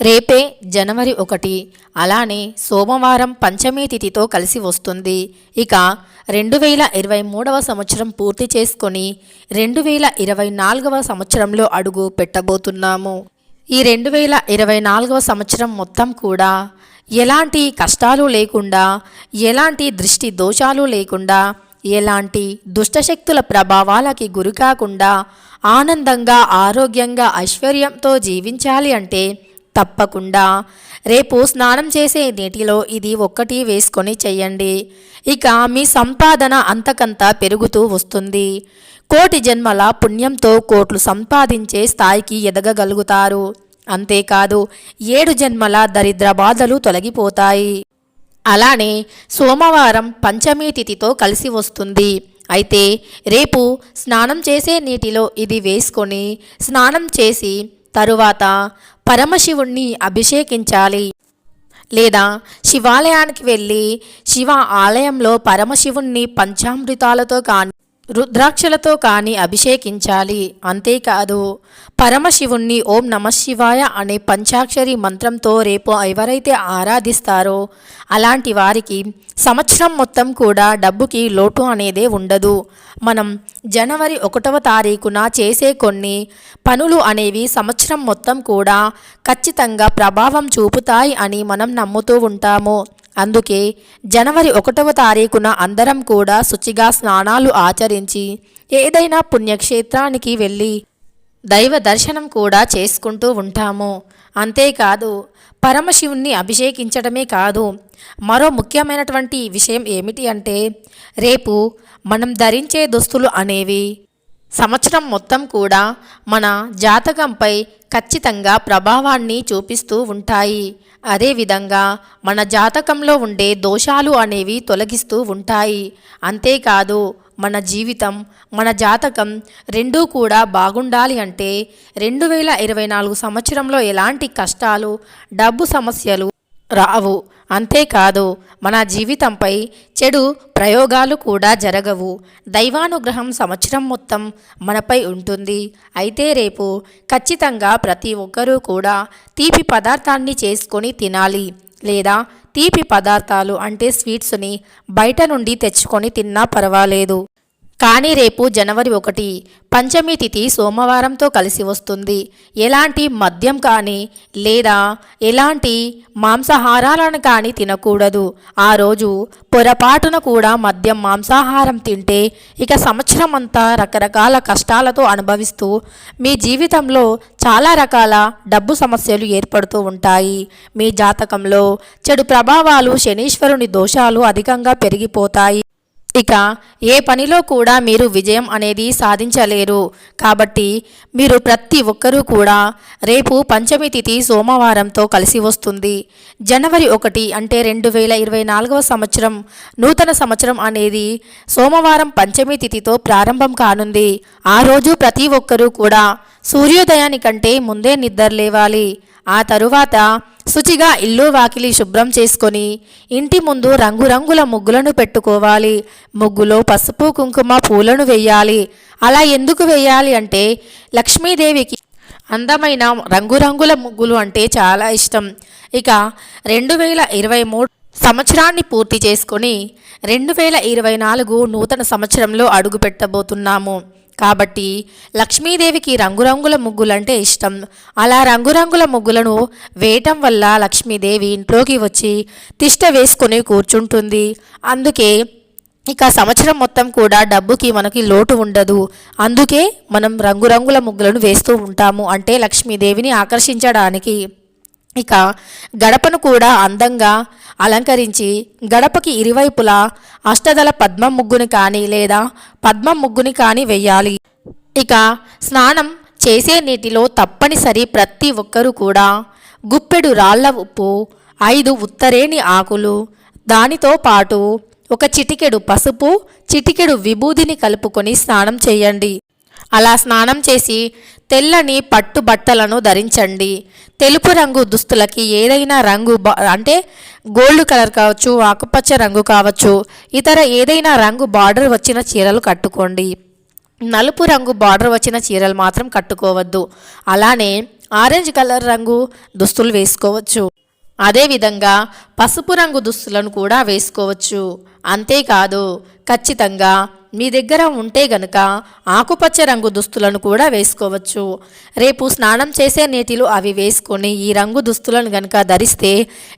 రేపే జనవరి ఒకటి. అలానే సోమవారం పంచమి తిథితో కలిసి వస్తుంది. ఇక రెండు వేల ఇరవై మూడవ సంవత్సరం పూర్తి చేసుకొని రెండు వేల ఇరవై నాలుగవ సంవత్సరంలో అడుగు పెట్టబోతున్నాము. ఈ రెండు వేల ఇరవై నాలుగవ సంవత్సరం మొత్తం కూడా ఎలాంటి కష్టాలు లేకుండా ఎలాంటి దృష్టి దోషాలు లేకుండా ఎలాంటి దుష్టశక్తుల ప్రభావాలకి గురికాకుండా ఆనందంగా ఆరోగ్యంగా ఐశ్వర్యంతో జీవించాలి అంటే తప్పకుండా. రేపు స్నానం చేసే నీటిలో ఇది ఒక్కటి వేసుకొని చెయ్యండి. ఇక మీ సంపాదన అంతకంత పెరుగుతూ వస్తుంది. కోటి జన్మల పుణ్యంతో కోట్లు సంపాదించే స్థాయికి ఎదగగలుగుతారు. అంతేకాదు ఏడు జన్మల దరిద్ర బాధలు తొలగిపోతాయి. అలానే సోమవారం పంచమి తిథితో కలిసి వస్తుంది. అయితే రేపు స్నానం చేసే నీటిలో ఇది వేసుకొని స్నానం చేసి తరువాత పరమశివుణ్ణి అభిషేకించాలి. లేదా శివాలయానికి వెళ్ళి శివ ఆలయంలో పరమశివుణ్ణి పంచామృతాలతో కానీ రుద్రాక్షలతో కానీ అభిషేకించాలి. అంతేకాదు పరమశివుణ్ణి ఓం నమ శివాయ అనే పంచాక్షరి మంత్రంతో రేపు ఎవరైతే ఆరాధిస్తారో అలాంటి వారికి సంవత్సరం మొత్తం కూడా డబ్బుకి లోటు అనేదే ఉండదు. మనం జనవరి ఒకటవ తారీఖున చేసే కొన్ని పనులు అనేవి సంవత్సరం మొత్తం కూడా ఖచ్చితంగా ప్రభావం చూపుతాయి అని మనం నమ్ముతూ ఉంటాము. అందుకే జనవరి ఒకటవ తారీఖున అందరం కూడా శుచిగా స్నానాలు ఆచరించి ఏదైనా పుణ్యక్షేత్రానికి వెళ్ళి దైవ దర్శనం కూడా చేసుకుంటూ ఉంటాము. అంతేకాదు పరమశివుణ్ణి అభిషేకించడమే కాదు మరో ముఖ్యమైనటువంటి విషయం ఏమిటి అంటే రేపు మనం ధరించే దుస్తులు అనేవి సంవత్సరం మొత్తం కూడా మన జాతకంపై ఖచ్చితంగా ప్రభావాన్ని చూపిస్తూ ఉంటాయి. అదేవిధంగా మన జాతకంలో ఉండే దోషాలు అనేవి తొలగిస్తూ ఉంటాయి. అంతేకాదు మన జీవితం మన జాతకం రెండూ కూడా బాగుండాలి అంటే రెండు వేల ఇరవై నాలుగు సంవత్సరంలో ఎలాంటి కష్టాలు డబ్బు సమస్యలు రావు. అంతేకాదు మన జీవితంపై చెడు ప్రయోగాలు కూడా జరగవు. దైవానుగ్రహం సంవత్సరం మొత్తం మనపై ఉంటుంది. అయితే రేపు ఖచ్చితంగా ప్రతి ఒక్కరూ కూడా తీపి పదార్థాన్ని చేసుకొని తినాలి. లేదా తీపి పదార్థాలు అంటే స్వీట్స్ని బయట నుండి తెచ్చుకొని తిన్నా పర్వాలేదు. కానీ రేపు జనవరి ఒకటి పంచమి తిథి సోమవారంతో కలిసి వస్తుంది. ఎలాంటి మద్యం కానీ లేదా ఎలాంటి మాంసాహారాలను కానీ తినకూడదు. ఆ రోజు పొరపాటున కూడా మద్యం మాంసాహారం తింటే ఇక సంవత్సరం అంతా రకరకాల కష్టాలతో అనుభవిస్తూ మీ జీవితంలో చాలా రకాల డబ్బు సమస్యలు ఏర్పడుతూ ఉంటాయి. మీ జాతకంలో చెడు ప్రభావాలు శనీశ్వరుని దోషాలు అధికంగా పెరిగిపోతాయి. ఇక ఏ పనిలో కూడా మీరు విజయం అనేది సాధించలేరు. కాబట్టి మీరు ప్రతి ఒక్కరూ కూడా రేపు పంచమి తిథి సోమవారంతో కలిసి వస్తుంది. జనవరి ఒకటి అంటే రెండు వేల ఇరవై నాలుగవ సంవత్సరం. నూతన సంవత్సరం అనేది సోమవారం పంచమి తిథితో ప్రారంభం కానుంది. ఆ రోజు ప్రతి ఒక్కరూ కూడా సూర్యోదయానికంటే ముందే నిద్ర లేవాలి. ఆ తరువాత శుచిగా ఇల్లు వాకిలి శుభ్రం చేసుకొని ఇంటి ముందు రంగురంగుల ముగ్గులను పెట్టుకోవాలి. ముగ్గులో పసుపు కుంకుమ పూలను వేయాలి. అలా ఎందుకు వేయాలి అంటే లక్ష్మీదేవికి అందమైన రంగురంగుల ముగ్గులు అంటే చాలా ఇష్టం. ఇక రెండు వేల ఇరవై మూడు సంవత్సరాన్ని పూర్తి చేసుకొని రెండు వేల ఇరవై నాలుగు నూతన సంవత్సరంలో అడుగు పెట్టబోతున్నాము కాబట్టి లక్ష్మీదేవికి రంగురంగుల ముగ్గులంటే ఇష్టం. అలా రంగురంగుల ముగ్గులను వేయటం వల్ల లక్ష్మీదేవి ఇంట్లోకి వచ్చి తిష్ట వేసుకొని కూర్చుంటుంది. అందుకే ఇక సంవత్సరం మొత్తం కూడా డబ్బుకి మనకి లోటు ఉండదు. అందుకే మనం రంగురంగుల ముగ్గులను వేస్తూ ఉంటాము అంటే లక్ష్మీదేవిని ఆకర్షించడానికి. ఇక గడపను కూడా అందంగా అలంకరించి గడపకి ఇరువైపులా అష్టదళ పద్మ ముగ్గుని కానీ లేదా పద్మ ముగ్గుని కానీ వెయ్యాలి. ఇక స్నానం చేసే నీటిలో తప్పనిసరి ప్రతి ఒక్కరూ కూడా గుప్పెడు రాళ్ళ ఉప్పు ఐదు ఉత్తరేణి ఆకులు దానితో పాటు ఒక చిటికెడు పసుపు చిటికెడు విభూదిని కలుపుకొని స్నానం చేయండి. అలా స్నానం చేసి తెల్లని పట్టు బట్టలను ధరించండి. తెలుపు రంగు దుస్తులకి ఏదైనా రంగు అంటే గోల్డ్ కలర్ కావచ్చు ఆకుపచ్చ రంగు కావచ్చు ఇతర ఏదైనా రంగు బార్డర్ వచ్చిన చీరలు కట్టుకోండి. నలుపు రంగు బార్డర్ వచ్చిన చీరలు మాత్రం కట్టుకోవద్దు. అలానే ఆరెంజ్ కలర్ రంగు దుస్తులు వేసుకోవచ్చు. అదేవిధంగా పసుపు రంగు దుస్తులను కూడా వేసుకోవచ్చు. అంతేకాదు ఖచ్చితంగా మీ దగ్గర ఉంటే గనుక ఆకుపచ్చ రంగు దుస్తులను కూడా వేసుకోవచ్చు. రేపు స్నానం చేసే నీటిలో అవి వేసుకొని ఈ రంగు దుస్తులను గనుక ధరిస్తే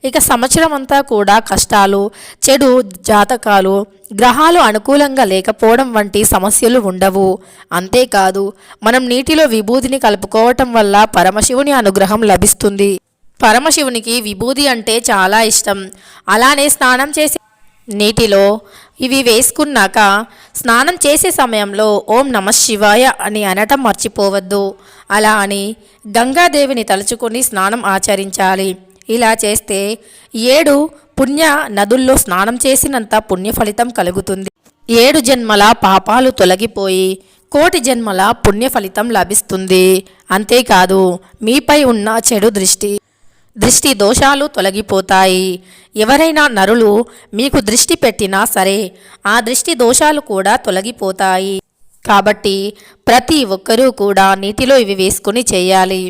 ఇక సంవత్సరం అంతా కూడా కష్టాలు చెడు జాతకాలు గ్రహాలు అనుకూలంగా లేకపోవడం వంటి సమస్యలు ఉండవు. అంతేకాదు మనం నీటిలో విభూతిని కలుపుకోవటం వల్ల పరమశివుని అనుగ్రహం లభిస్తుంది. పరమశివునికి విభూది అంటే చాలా ఇష్టం. అలానే స్నానం చేసే నీటిలో ఇవి వేసుకున్నాక స్నానం చేసే సమయంలో ఓం నమ శివాయ అని అనటం మర్చిపోవద్దు. అలా అని గంగాదేవిని తలుచుకొని స్నానం ఆచరించాలి. ఇలా చేస్తే ఏడు పుణ్య నదుల్లో స్నానం చేసినంత పుణ్య ఫలితం కలుగుతుంది. ఏడు జన్మల పాపాలు తొలగిపోయి కోటి జన్మల పుణ్య ఫలితం లభిస్తుంది. అంతేకాదు మీపై ఉన్న చెడు దృష్టి దృష్టి దోషాలు తొలగిపోతాయి. ఎవరైనా నరులు మీకు దృష్టి పెట్టినా సరే ఆ దృష్టి దోషాలు కూడా తొలగిపోతాయి. కాబట్టి ప్రతి ఒక్కరూ కూడా నీటిలో ఇవి వేసుకుని చేయాలి.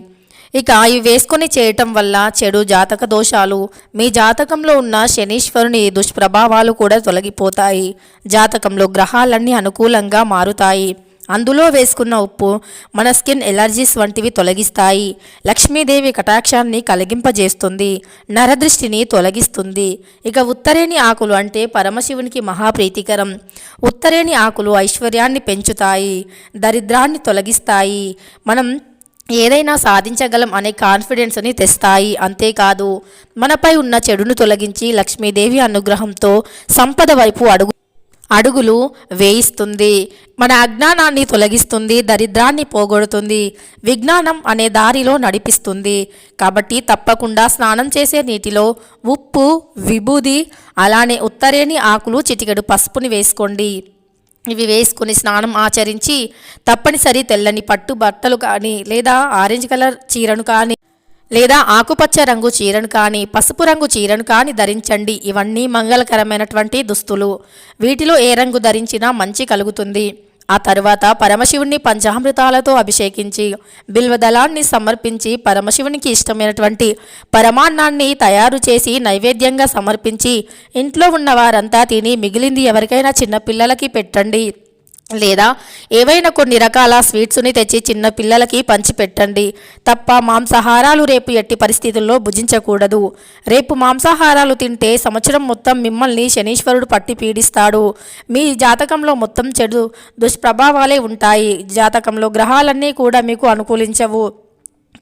ఇక ఇవి వేసుకొని చేయటం వల్ల చెడు జాతక దోషాలు మీ జాతకంలో ఉన్న శనీశ్వరుని దుష్ప్రభావాలు కూడా తొలగిపోతాయి. జాతకంలో గ్రహాలన్నీ అనుకూలంగా మారుతాయి. అందులో వేసుకున్న ఉప్పు మన స్కిన్ ఎలర్జీస్ వంటివి తొలగిస్తాయి. లక్ష్మీదేవి కటాక్షాన్ని కలిగింపజేస్తుంది నరదృష్టిని తొలగిస్తుంది. ఇక ఉత్తరేణి ఆకులు అంటే పరమశివునికి మహాప్రీతికరం. ఉత్తరేణి ఆకులు ఐశ్వర్యాన్ని పెంచుతాయి దరిద్రాన్ని తొలగిస్తాయి. మనం ఏదైనా సాధించగలం అనే కాన్ఫిడెన్స్ని తెస్తాయి అంతేకాదు మనపై ఉన్న చెడును తొలగించి లక్ష్మీదేవి అనుగ్రహంతో సంపద వైపు అడుగు అడుగులు వేయిస్తుంది. మన అజ్ఞానాన్ని తొలగిస్తుంది దరిద్రాన్ని పోగొడుతుంది. విజ్ఞానం అనే దారిలో నడిపిస్తుంది. కాబట్టి తప్పకుండా స్నానం చేసే నీటిలో ఉప్పు విభూది అలానే ఉత్తరేణి ఆకులు చిటికెడు పసుపుని వేసుకోండి. ఇవి వేసుకుని స్నానం ఆచరించి తప్పనిసరి తెల్లని పట్టు బట్టలు కానీ లేదా ఆరెంజ్ కలర్ చీరను కానీ లేదా ఆకుపచ్చ రంగు చీరను కానీ పసుపు రంగు చీరను కానీ ధరించండి. ఇవన్నీ మంగళకరమైనటువంటి దుస్తులు. వీటిలో ఏ రంగు ధరించినా మంచి కలుగుతుంది. ఆ తరువాత పరమశివుణ్ణి పంచామృతాలతో అభిషేకించి బిల్వదళాన్ని సమర్పించి పరమశివునికి ఇష్టమైనటువంటి పరమాన్నాన్ని తయారు చేసి నైవేద్యంగా సమర్పించి ఇంట్లో ఉన్న వారంతా తిని మిగిలింది ఎవరికైనా చిన్నపిల్లలకి పెట్టండి. లేదా ఏవైనా కొన్ని రకాల స్వీట్స్ని తెచ్చి చిన్న పిల్లలకి పంచిపెట్టండి. తప్ప మాంసాహారాలు రేపు ఎట్టి పరిస్థితుల్లో భుజించకూడదు. రేపు మాంసాహారాలు తింటే సంవత్సరం మొత్తం మిమ్మల్ని శనీశ్వరుడు పట్టి పీడిస్తాడు. మీ జాతకంలో మొత్తం చెడు దుష్ప్రభావాలే ఉంటాయి. జాతకంలో గ్రహాలన్నీ కూడా మీకు అనుకూలించవు.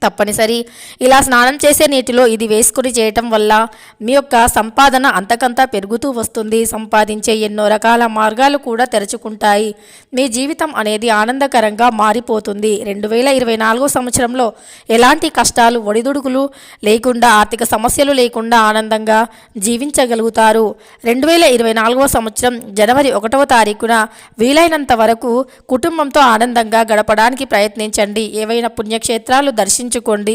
తప్పనిసరి. ఇలా స్నానం చేసే నీటిలో ఇది వేసుకుని చేయటం వల్ల మీ యొక్క సంపాదన అంతకంతా పెరుగుతూ వస్తుంది. సంపాదించే ఎన్నో రకాల మార్గాలు కూడా తెరుచుకుంటాయి. మీ జీవితం అనేది ఆనందకరంగా మారిపోతుంది. రెండు వేల ఇరవై నాలుగో సంవత్సరంలో ఎలాంటి కష్టాలు ఒడిదుడుకులు లేకుండా ఆర్థిక సమస్యలు లేకుండా ఆనందంగా జీవించగలుగుతారు? రెండు వేల ఇరవై నాలుగవ సంవత్సరం జనవరి ఒకటవ తారీఖున వీలైనంత వరకు కుటుంబంతో ఆనందంగా గడపడానికి ప్రయత్నించండి. ఏవైనా పుణ్యక్షేత్రాలు దర్శించుకోండి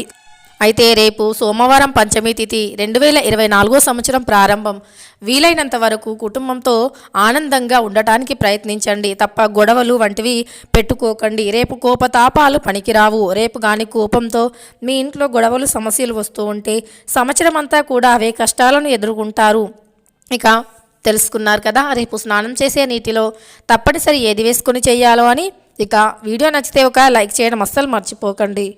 అయితే రేపు సోమవారం పంచమి తిథి రెండు వేల ఇరవై నాలుగో సంవత్సరం ప్రారంభం. వీలైనంత వరకు కుటుంబంతో ఆనందంగా ఉండటానికి ప్రయత్నించండి. తప్ప గొడవలు వంటివి పెట్టుకోకండి. రేపు కోపతాపాలు పనికిరావు. రేపు కానీ కోపంతో మీ ఇంట్లో గొడవలు సమస్యలు వస్తూ ఉంటే సంవత్సరం అంతా కూడా అవే కష్టాలను ఎదుర్కొంటారు. ఇక తెలుసుకున్నారు కదా రేపు స్నానం చేసే నీటిలో తప్పనిసరి ఏది వేసుకొని చేయాలో అని. ఇక వీడియో నచ్చితే ఒక లైక్ చేయడం అస్సలు మర్చిపోకండి.